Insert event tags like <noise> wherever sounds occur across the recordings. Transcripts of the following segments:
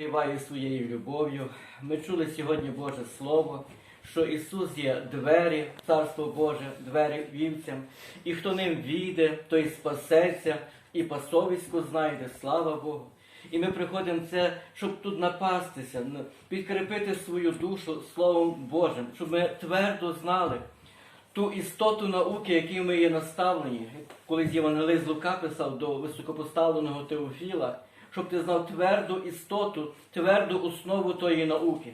Співає своєю любов'ю. Ми чули сьогодні Боже Слово, що Ісус є двері, Царство Боже, двері вівцям, і хто ним війде, той спасеться і пасовисько знайде, слава Богу. І ми приходимо це, щоб тут напастися, підкріпити свою душу Словом Божим, щоб ми твердо знали ту істоту науки, якій ми є наставлені. Колись Євангелист Лука писав до високопоставленого Теофіла, щоб ти знав тверду істоту, тверду основу тої науки.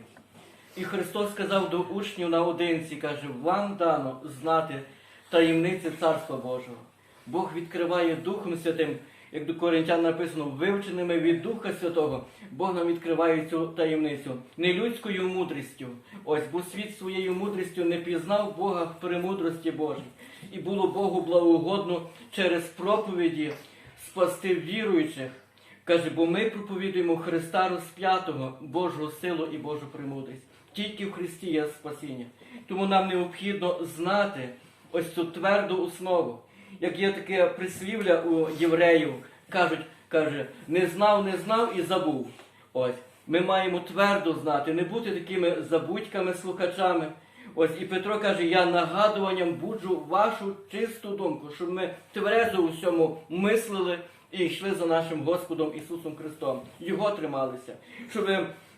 І Христос сказав до учнів наодинці, каже, вам дано знати таємниці Царства Божого. Бог відкриває Духом Святим, як до Коринтян написано, вивченими від Духа Святого, Бог нам відкриває цю таємницю не людською мудрістю. Ось, бо світ своєю мудрістю не пізнав Бога в премудрості Божій. І було Богу благоугодно через проповіді спасти віруючих. Каже, бо ми проповідуємо Христа розп'ятого, Божу силу і Божу премудрість. Тільки в Христі є спасіння. Тому нам необхідно знати ось цю тверду основу. Як є таке прислів'я у євреїв, кажуть, каже, не знав, не знав і забув. Ось. Ми маємо твердо знати, не бути такими забудьками, слухачами. Ось і Петро каже, я нагадуванням буджу вашу чисту думку, щоб ми тверезо у всьому мислили і йшли за нашим Господом Ісусом Христом. Його трималися. Щоб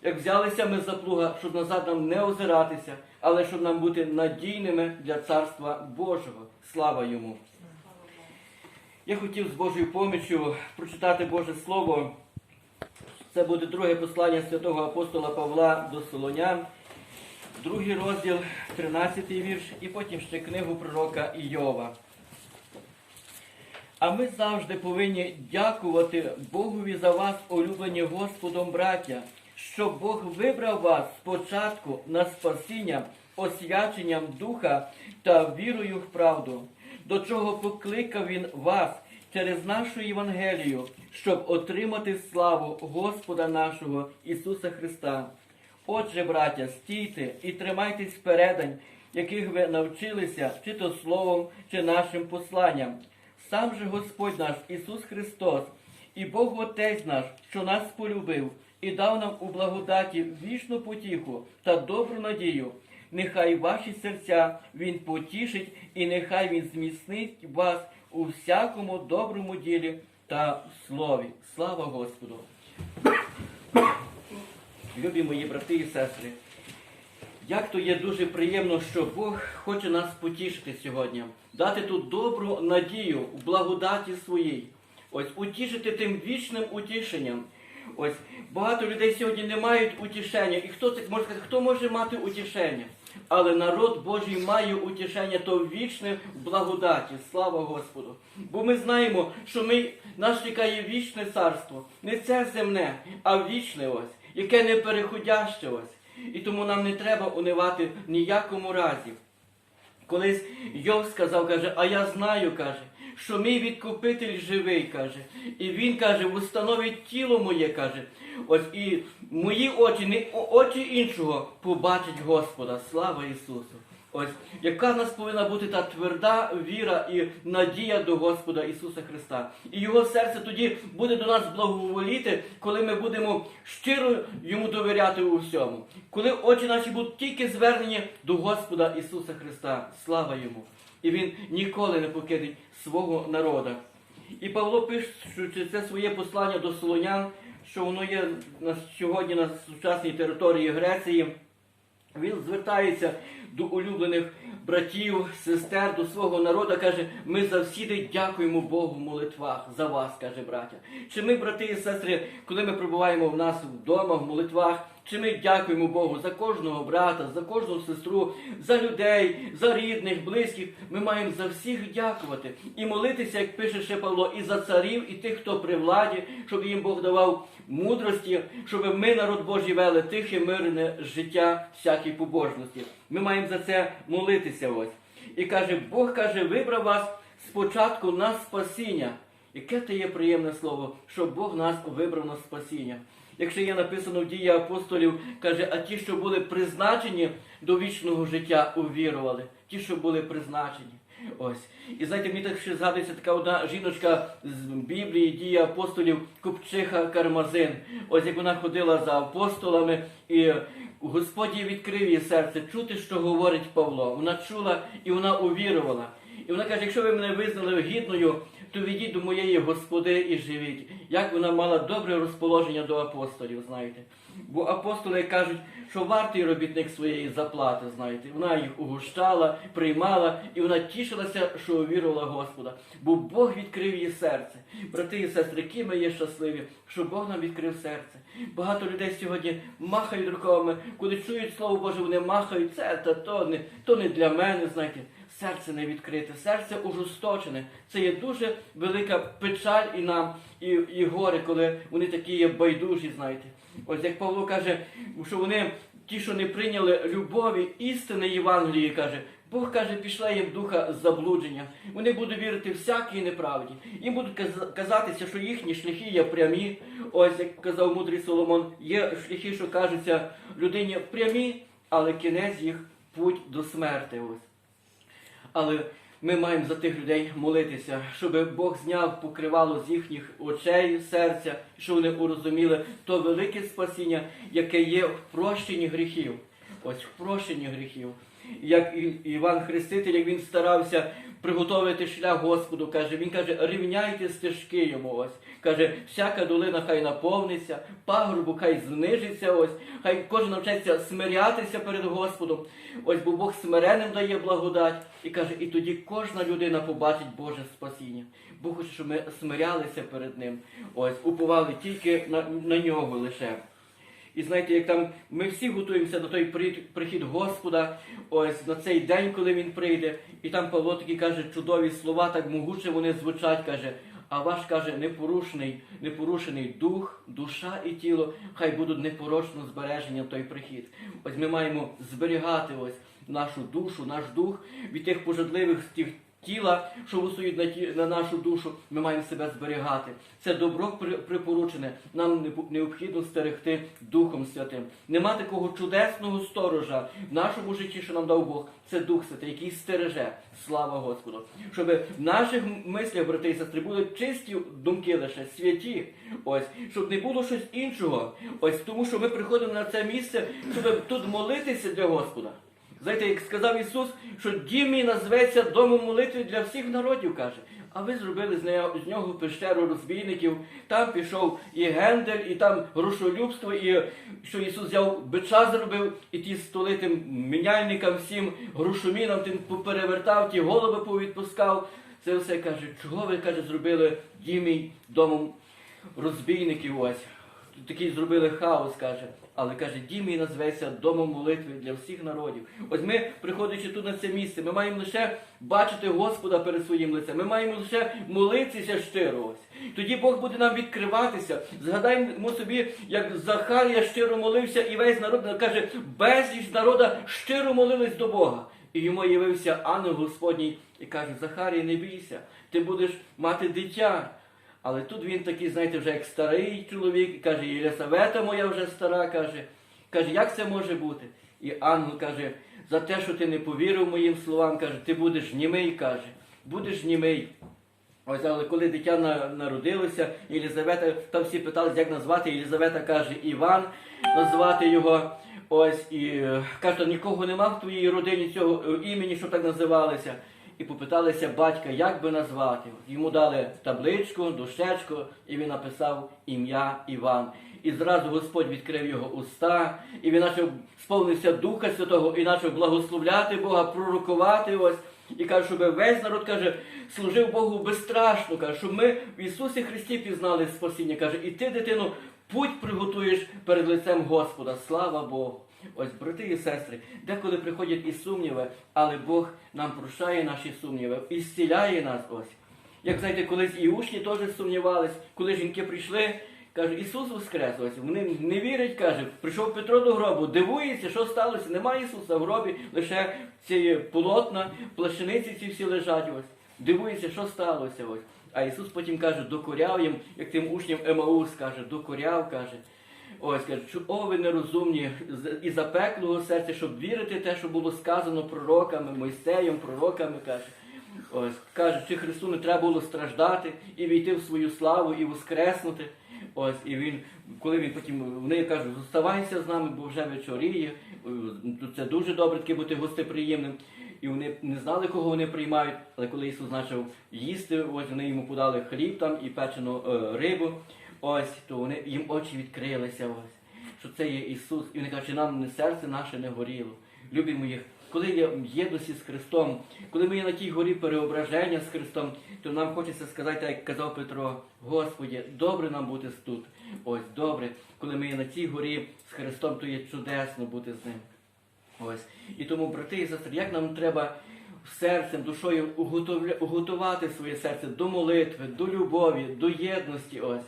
як взялися ми за плуга, щоб назад нам не озиратися, але щоб нам бути надійними для Царства Божого. Слава йому! Я хотів з Божою поміччю прочитати Боже Слово. Це буде друге послання святого апостола Павла до Солонян, другий розділ, 13 вірш, і потім ще книгу пророка Іова. А ми завжди повинні дякувати Богові за вас, улюблені Господом, браття, що Бог вибрав вас спочатку на спасіння, освяченням духа та вірою в правду, до чого покликав Він вас через нашу Євангелію, щоб отримати славу Господа нашого Ісуса Христа. Отже, браття, стійте і тримайтесь передань, яких ви навчилися, чи то словом, чи нашим посланням. Сам же Господь наш Ісус Христос і Бог Отець наш, що нас полюбив і дав нам у благодаті вічну потіху та добру надію. Нехай ваші серця Він потішить, і нехай Він зміцнить вас у всякому доброму ділі та слові. Слава Господу! <coughs> Любі мої брати і сестри, як то є дуже приємно, що Бог хоче нас потішити сьогодні, дати ту добру надію в благодаті своїй, ось утішити тим вічним утішенням. Ось багато людей сьогодні не мають утішення. І хто це може сказати, хто може мати утішення? Але народ Божий має утішення то вічне благодаті. Слава Господу. Бо ми знаємо, що ми, нас чекає вічне царство, не це земне, а вічне ось, яке не переходяще ось. І тому нам не треба унивати в ніякому разі. Колись Йов сказав, каже, а я знаю, каже, що мій відкупитель живий, каже. І він каже, установить тіло моє, каже. Ось і мої очі, не очі іншого побачить Господа. Слава Ісусу! Ось яка в нас повинна бути та тверда віра і надія до Господа Ісуса Христа. І Його серце тоді буде до нас благоволіти, коли ми будемо щиро йому довіряти у всьому. Коли очі наші будуть тільки звернені до Господа Ісуса Христа. Слава Йому! І Він ніколи не покидить свого народа. І Павло пишучи це своє послання до Солонян, що воно є на сьогодні на сучасній території Греції. Він звертається до улюблених братів, сестер, до свого народу, каже, ми завсіди дякуємо Богу в молитвах за вас, каже браття. Чи ми, брати і сестри, коли ми перебуваємо в нас вдома, в молитвах, чи ми дякуємо Богу за кожного брата, за кожну сестру, за людей, за рідних, близьких. Ми маємо за всіх дякувати і молитися, як пише ще Павло, і за царів, і тих, хто при владі, щоб їм Бог давав мудрості, щоб ми, народ Божий, вели тихе, мирне життя всякій побожності. Ми маємо за це молитися ось. І каже, Бог каже, вибрав вас спочатку на спасіння. Яке це є приємне слово, що Бог нас вибрав на спасіння. Якщо є написано в дії апостолів, каже, а ті, що були призначені до вічного життя, увірували. Ті, що були призначені. Ось. І знаєте, мені так ще згадується така одна жіночка з Біблії, дії апостолів Купчиха Кармазин. Ось як вона ходила за апостолами, і Господь їй відкрив її серце чути, що говорить Павло. Вона чула і вона увірувала. І вона каже, якщо ви мене визнали гідною, то відіть до моєї господи і живіть. Як вона мала добре розположення до апостолів, знаєте. Бо апостоли кажуть, що вартий робітник своєї заплати, знаєте. Вона їх угощала, приймала, і вона тішилася, що увірувала Господа. Бо Бог відкрив її серце. Брати і сестри, які ми є щасливі, що Бог нам відкрив серце. Багато людей сьогодні махають руками, коли чують Слово Боже, вони махають це та то не, то не для мене, знаєте. Серце не відкрите, серце ужесточене. Це є дуже велика печаль і нам, і, і горе, коли вони такі є байдужі, знаєте. Ось як Павло каже, що вони, ті, що не прийняли любові, істини Євангелії, каже, Бог каже, пішла їм духа заблудження. Вони будуть вірити всякій неправді. Їм будуть казатися, що їхні шляхи є прямі. Ось як казав мудрий Соломон, є шляхи, що кажуться людині прямі, але кінець їх путь до смерти. Ось. Але ми маємо за тих людей молитися, щоб Бог зняв покривало з їхніх очей, серця, щоб вони урозуміли то велике спасіння, яке є в прощенні гріхів. Ось в прощенні гріхів. Як Іван Хреститель, як він старався приготувати шлях Господу, каже, він каже, рівняйте стежки йому. Ось каже, всяка долина хай наповниться, пагорбу хай знижиться. Ось, хай кожен навчається смирятися перед Господом. Ось бо Бог смиренним дає благодать і каже, і тоді кожна людина побачить Боже спасіння. Бог хоче, щоб ми смирялися перед Ним. Ось, уповали тільки на, на нього лише. І знаєте, як там ми всі готуємося до той прихід Господа, ось на цей день, коли він прийде, і там Павло такі каже чудові слова, так могуче вони звучать, каже. А ваш каже, непорушний, непорушений дух, душа і тіло, хай будуть непорочно збережені в той прихід. Ось ми маємо зберігати ось нашу душу, наш дух від тих пожадливих тих тіла, що висують на, ті, на нашу душу, ми маємо себе зберігати. Це добро припоручене. Нам необхідно стерегти Духом Святим. Нема такого чудесного сторожа в нашому житті, що нам дав Бог. Це Дух Святий, який стереже. Слава Господу. Щоб в наших мислях, брати і сестри, були чисті думки лише, святі. Ось, щоб не було щось іншого. Ось тому, що ми приходимо на це місце, щоб тут молитися для Господа. Знаєте, як сказав Ісус, що дім мій назветься домом молитви для всіх народів, каже. А ви зробили з нього, пещеру розбійників, там пішов і Гендель, і там грошолюбство, і що Ісус взяв бича зробив, і ті столи тим міняльникам всім, грошомінам тим поперевертав, ті голови повідпускав. Це все каже, чого ви каже, зробили дім мій домом розбійників ось. Такий зробили хаос, каже. Але каже, дім мій назветься домом молитви для всіх народів. Ось ми, приходячи тут на це місце, ми маємо лише бачити Господа перед своїм лицем. Ми маємо лише молитися щиро. Ось. Тоді Бог буде нам відкриватися. Згадаємо собі, як Захарія щиро молився, і весь народ каже, безліч народа щиро молились до Бога. І йому явився ангел Господній і каже: Захарія, не бійся, ти будеш мати дитя. Але тут він такий, знаєте, вже як старий чоловік, каже, Єлисавета моя вже стара, каже, каже, як це може бути? І ангел каже, за те, що ти не повірив моїм словам, каже, ти будеш німий, каже, будеш німий. Ось, але коли дитя народилося, Єлизавета, там всі питали, як назвати, Єлизавета каже, Іван, назвати його. Ось, і е, каже, нікого нема в твоїй родині цього е, імені, що так називалися. І попиталися батька, як би назвати. Йому дали табличку, дощечку, і він написав ім'я Іван. І зразу Господь відкрив його уста, і він почав сповнився Духа Святого і почав благословляти Бога, пророкувати ось. І каже, щоб весь народ каже, служив Богу безстрашно, каже, щоб ми в Ісусі Христі пізнали спасіння. Каже, і ти, дитину, путь приготуєш перед лицем Господа. Слава Богу. Ось, брати і сестри, деколи приходять і сумніви, але Бог нам прощає наші сумніви і зціляє нас ось. Як знаєте, колись і учні теж сумнівались, коли жінки прийшли, каже, Ісус воскрес. Ось вони не вірять, каже, прийшов Петро до гробу, дивується, що сталося. Немає Ісуса в гробі, лише ці полотна, плащаниці ці всі лежать. Ось. Дивується, що сталося. Ось. А Ісус потім каже, докоряв їм, як тим учням Емаус каже, докоряв, каже. Ось каже, що о, ви нерозумні і запеклого серця, щоб вірити те, що було сказано пророками, Мойсеєм, пророками, каже. Ось каже, чи Христу не треба було страждати і війти в свою славу і воскреснути. Ось, і він, коли він потім вони кажуть, зоставайся з нами, бо вже вечоріє. Це дуже добре таки бути гостеприємним. І вони не знали, кого вони приймають, але коли Ісус почав їсти, ось вони йому подали хліб там і печену е, рибу, ось, то вони їм очі відкрилися, ось, що це є Ісус. І вони кажуть, чи нам серце наше не горіло. Любі мої, коли є єдності з Христом, коли ми є на тій горі переображення з Христом, то нам хочеться сказати, як казав Петро, Господі, добре нам бути тут. Ось добре, коли ми є на цій горі з Христом, то є чудесно бути з ним. Ось. І тому, брати і сестри, як нам треба серцем, душою уготувати своє серце до молитви, до любові, до єдності. Ось.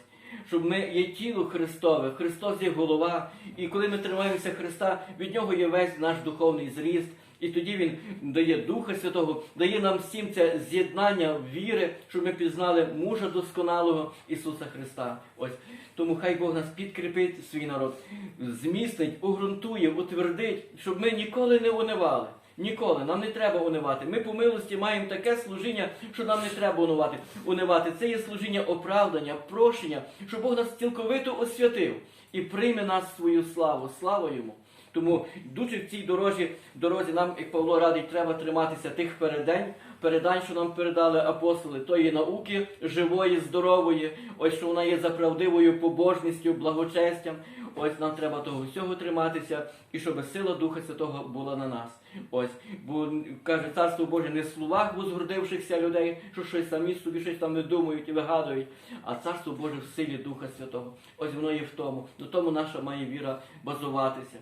Щоб ми є тіло Христове, Христос є голова, і коли ми тримаємося Христа, від нього є весь наш духовний зріст. І тоді Він дає Духа Святого, дає нам всім це з'єднання віри, щоб ми пізнали мужа досконалого Ісуса Христа. Ось тому хай Бог нас підкріпить свій народ, зміцнить, угрунтує, утвердить, щоб ми ніколи не унивали. Ніколи нам не треба унивати. Ми по милості маємо таке служіння, що нам не треба унивати. Унивати це є служіння оправдання, прощення, щоб Бог нас цілковито освятив і прийме нас свою славу. Слава йому. Тому, йдучи в цій дорожі, дорозі, нам, як Павло радить, треба триматися тих передень, передань, що нам передали апостоли, тої науки живої, здорової, ось що вона є за правдивою побожністю, благочестям. Ось нам треба того всього триматися, і щоб сила Духа Святого була на нас. Ось, бо каже царство Боже не в словах возгордившихся людей, що щось самі собі щось там видумують і вигадують, а царство Боже в силі Духа Святого. Ось воно є в тому. На тому наша має віра базуватися.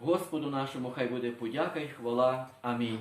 Господу нашому хай буде подяка і хвала. Амінь.